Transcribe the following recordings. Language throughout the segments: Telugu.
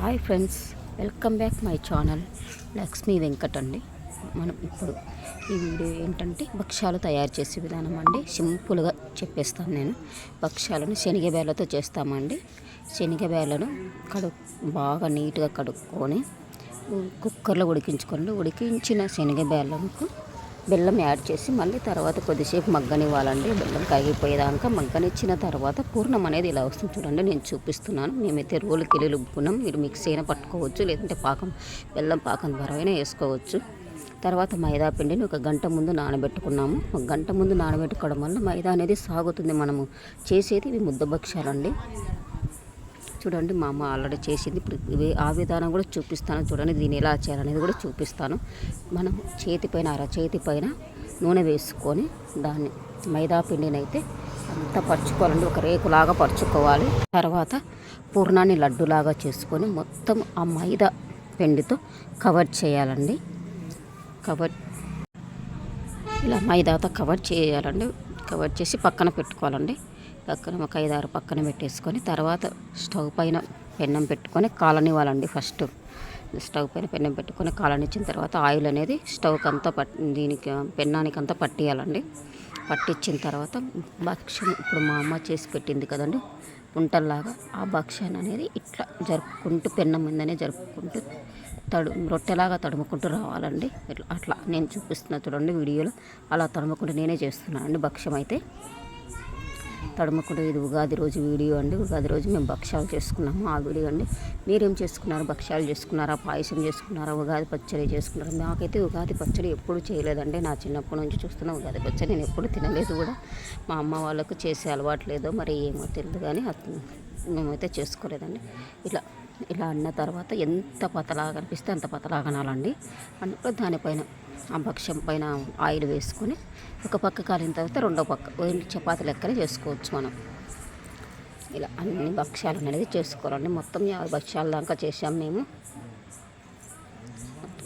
Hi friends welcome back my channel Lakshmi Venkat అండి. మనం ఇప్పుడు ఈ వీడియో ఏంటంటే భక్ష్యాలు తయారు చేసే విధానం అండి. సింపుల్గా చెప్పేస్తాను నేను. భక్ష్యాలను శనగబేలతో చేస్తామండి. శనగబేలను కడు బాగా నీట్గా కడుక్కొని కుక్కర్లో ఉడికించుకోండి ఉడికించిన శనగబేలకు బెల్లం యాడ్ చేసి మళ్ళీ తర్వాత కొద్దిసేపు మగ్గనివ్వాలండి. బెల్లం కరిగిపోయేదాకా మగ్గనిచ్చిన తర్వాత పూర్ణం అనేది ఇలా వస్తుంది చూడండి నేను చూపిస్తున్నాను. మేమైతే రోలు వెళ్ళి రుబ్బుకున్నాం మీరు మిక్సీ అయినా పట్టుకోవచ్చు లేదంటే పాకం బెల్లం పాకం ద్వారా అయినా వేసుకోవచ్చు. తర్వాత మైదా పిండిని ఒక గంట ముందు నానబెట్టుకున్నాము. ఒక గంట ముందు నానబెట్టుకోవడం వల్ల మైదా అనేది సాగుతుంది మనము చేసేది ఇవి ముద్దభక్ష్యాలండి చూడండి మా అమ్మ ఆల్రెడీ చేసింది. ఇప్పుడు ఆ విధానం కూడా చూపిస్తాను. చూడండి దీన్ని ఎలా చేయాలనేది కూడా చూపిస్తాను. మనం చేతి పైన అర చేతి పైన నూనె వేసుకొని దాన్ని మైదా పిండినైతే అయితే అంతా పరుచుకోవాలండి. ఒక రేకులాగా పరుచుకోవాలి. తర్వాత పూర్ణాన్ని లడ్డులాగా చేసుకొని మొత్తం ఆ మైదా పిండితో కవర్ చేయాలండి. కవర్ ఇలా మైదాతో కవర్ చేయాలండి. కవర్ చేసి పక్కన పెట్టుకోవాలండి. పక్కన ఒక ఐదారు పక్కన పెట్టేసుకొని తర్వాత స్టవ్ పైన పెన్నం పెట్టుకొని కాలనివ్వాలండి ఫస్ట్. స్టవ్ పైన పెన్నం పెట్టుకొని కాలనిచ్చిన తర్వాత ఆయిల్ అనేది స్టవ్కి అంతా పట్ దీనికి పెన్నానికి అంతా పట్టియాలండి. పట్టించిన తర్వాత భక్ష్యం ఇప్పుడు మా అమ్మ చేసి పెట్టింది కదండి. వంటల్లాగా ఆ భక్ష్యాన్ని అనేది ఇట్లా జరుపుకుంటూ పెన్నం మీదనే జరుపుకుంటూ తడు రొట్టెలాగా తడుముకుంటూ రావాలండి. ఇట్లా అట్లా నేను చూపిస్తున్నా చూడండి వీడియోలో. అలా తడుముకుంటూ నేనే చేస్తున్నానండి భక్ష్యం అయితే తడుముకుడు ఇది ఉగాది రోజు వీడియో అండి. ఉగాది రోజు మేము భక్ష్యాలు చేసుకున్నాము. ఆ వీడియో అండి. మీరేం చేసుకున్నారు? భక్ష్యాలు చేసుకున్నారా? పాయసం చేసుకున్నారా? ఉగాది పచ్చడి చేసుకున్నారా? నాకైతే ఉగాది పచ్చడి ఎప్పుడు చేయలేదండి. నా చిన్నప్పటి నుంచి చూస్తున్న ఉగాది పచ్చడి నేను ఎప్పుడు తినలేదు కూడా. మా అమ్మ వాళ్ళకు చేసే అలవాటు లేదో మరి ఏమో తెలియదు కానీ మేమైతే చేసుకోలేదండి. ఇలా ఇలా అన్న తర్వాత ఎంత పతలాగా కనిపిస్తే అంత పతలాగనాలండి అన్నప్పుడు దానిపైన ఆ భక్ష్యం పైన ఆయిల్ వేసుకొని ఒక పక్క కాలిన తర్వాత రెండో పక్క ఓన్లీ చపాతి లెక్కనే చేసుకోవచ్చు మనం. ఇలా అన్ని భక్ష్యాలు అనేది చేసుకోవాలండి. మొత్తం యాభై భక్ష్యాల దాకా చేసాం మేము.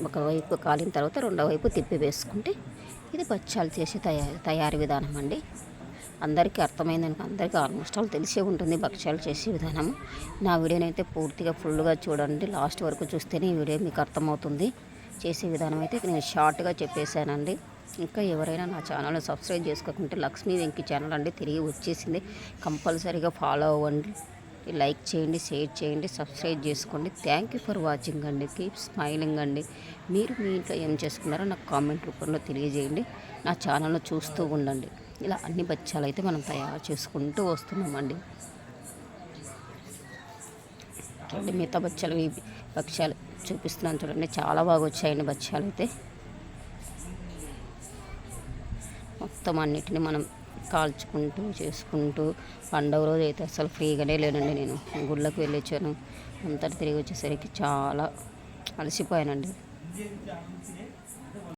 ఒకవైపు కాలిన తర్వాత రెండో వైపు తిప్పి వేసుకుంటే ఇది భక్ష్యాలు చేసే తయారు తయారీ విధానం అండి. అందరికీ అర్థమైందని అందరికీ ఆల్మోస్ట్ ఆల్ తెలిసే ఉంటుంది భక్ష్యాలు చేసే విధానం. నా వీడియోని అయితే పూర్తిగా ఫుల్గా చూడండి. లాస్ట్ వరకు చూస్తేనే ఈ వీడియో మీకు అర్థమవుతుంది. చేసే విధానం అయితే నేను షార్ట్గా చెప్పేశానండి. ఇంకా ఎవరైనా నా ఛానల్ని సబ్స్క్రైబ్ చేసుకోకుంటే లక్ష్మీ వెంకీ ఛానల్ అండి తిరిగి వచ్చేసింది. కంపల్సరీగా ఫాలో అవ్వండి. లైక్ చేయండి షేర్ చేయండి సబ్స్క్రైబ్ చేసుకోండి. థ్యాంక్ యూ ఫర్ వాచింగ్ అండి. కీప్ స్మైలింగ్ అండి. మీరు మీ ఇంట్లో ఏం చేసుకున్నారో నాకు కామెంట్ రూపంలో తెలియజేయండి. నా ఛానల్ను చూస్తూ ఉండండి. ఇలా అన్ని బచ్చాలు అయితే మనం తయారు చేసుకుంటూ వస్తున్నామండి. చూడండి మిగతా బచ్చాలు ఈ బచ్చాలు చూపిస్తున్నాను చూడండి. చాలా బాగా వచ్చాయండి బచ్చాలు అయితే. మొత్తం అన్నిటిని మనం కాల్చుకుంటూ చేసుకుంటూ పండగ రోజు అయితే అసలు ఫ్రీగానే లేనండి నేను. గుళ్ళకు వెళ్ళొచ్చాను. అంతటి తిరిగి వచ్చేసరికి చాలా అలసిపోయానండి.